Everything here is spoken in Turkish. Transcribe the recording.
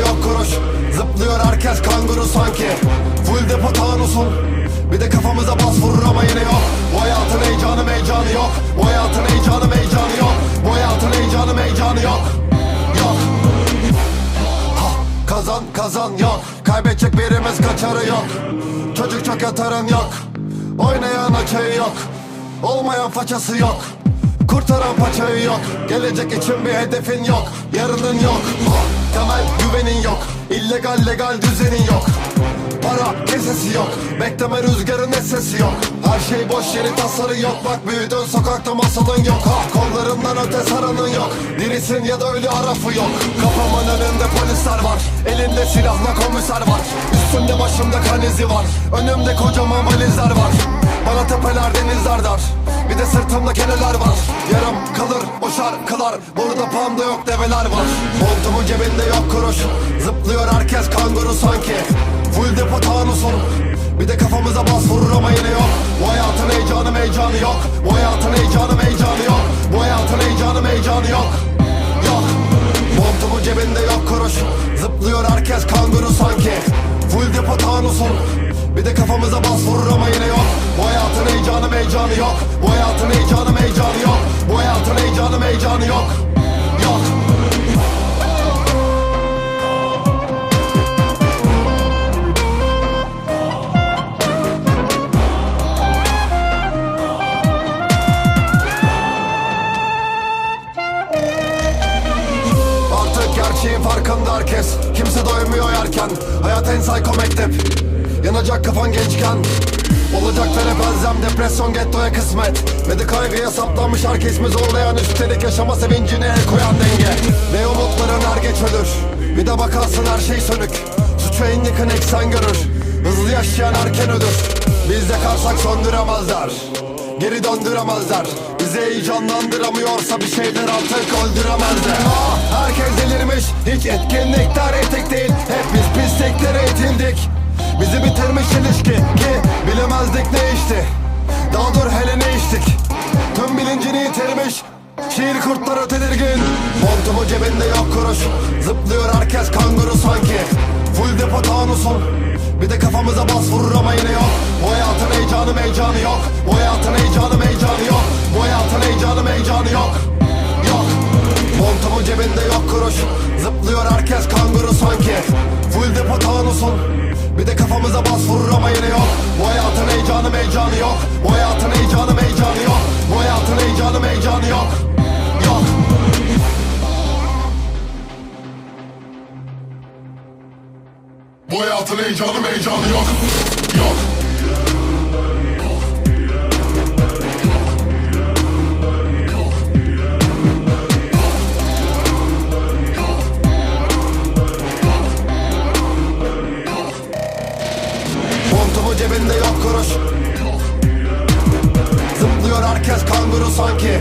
yok kuruş. Zıplıyor herkes kanguru sanki. Full depo tanusun Bir de kafamıza bas vurur ama yine yok. Bu hayatın heyecanı meycanı yok. Bu hayatın heyecanı meycanı yok. Bu hayatın heyecanı meycanı yok. Yok. Ha, Kazan kazan yok. Kaybedecek birimiz kaçarı yok. Çocuk çok yatarın yok. Oynayan açığı yok. Olmayan façası yok Kurtaran paçayı yok. Gelecek için bir hedefin yok. Yarının yok. Temel güvenin yok. İllegal legal düzenin yok. Para kesesi yok. Bekleme rüzgarın sesi yok. Her şey boş yeri tasarı yok. Bak büyüdün sokakta masalın yok. Ha, Kollarından öte saranın yok. Dirisin ya da ölü arafı yok. Kafamın önünde polisler var. Elinde silahla komiser var. Üstümde başımda kan izi var. Önümde kocaman valizler var. Bana tepeler denizler dar Bir de sırtımda keneler var. Yarım kalır o şarkılar Burada panda yok develer var. Montumun cebinde yok kuruş. Zıplıyor herkes kanguru sanki. Full depo tanusun. Bir de kafamıza bas vurur ama yine yok. Bu hayatın heyecanı meycanı yok. Bu hayatın heyecanı meycanı yok. Bu hayatın heyecanı meycanı yok. Yok. Montumun cebinde yok kuruş. Zıplıyor herkes kanguru sanki. Full depo tanusun. Bir de kafamıza bas vurur ama yine meycanı yok. Yok. Artık gerçeğin farkında herkes. Kimse doymuyor yerken. Hayat en psycho mektep Yanacak kafan gençken. Olacaklara benzem depresyon gettoya kısmet. Ve de kaygıya saplanmış herkes zorlayan Üstelik yaşama sevincine el koyan denge. Ve umutların er geç ölür. Bir de bakarsın her şey sönük. Suçu en yakın eksen görür. Hızlı yaşayan erken ölür. Biz yakarsak söndüremezler. Geri döndüremezler. Bizi heyecanlandıramıyorsa bir şeyler artık öldüremezler. Ah, Herkes delirmiş. Hiç etkinlikler ilişki Ki bilemezdik ne işti Daha dur hele ne içtik. Tüm bilincini yitirmiş Şiir kurtları tedirgin Montumu cebinde yok kuruş Zıplıyor herkes kanguru sanki. Full depo tanusun Bir de kafamıza bas vurur ama yine yok. Bu hayatın heyecanı meycanı yok. Bu hayatın heyecanı meycanı yok. Bu hayatın heyecanı meycanı yok. Yok. Montumun cebinde yok kuruş Zıplıyor herkes kanguru sanki Full depo tanusun Bir de kafamıza bas vurur ama yine yok. Bu hayatın heyecanı meycanı yok. Bu hayatın heyecanı meycanı yok. Bu hayatın heyecanı meycanı yok. Yok. Bu hayatın heyecanı meycanı yok Zıplıyor herkes kanguru sanki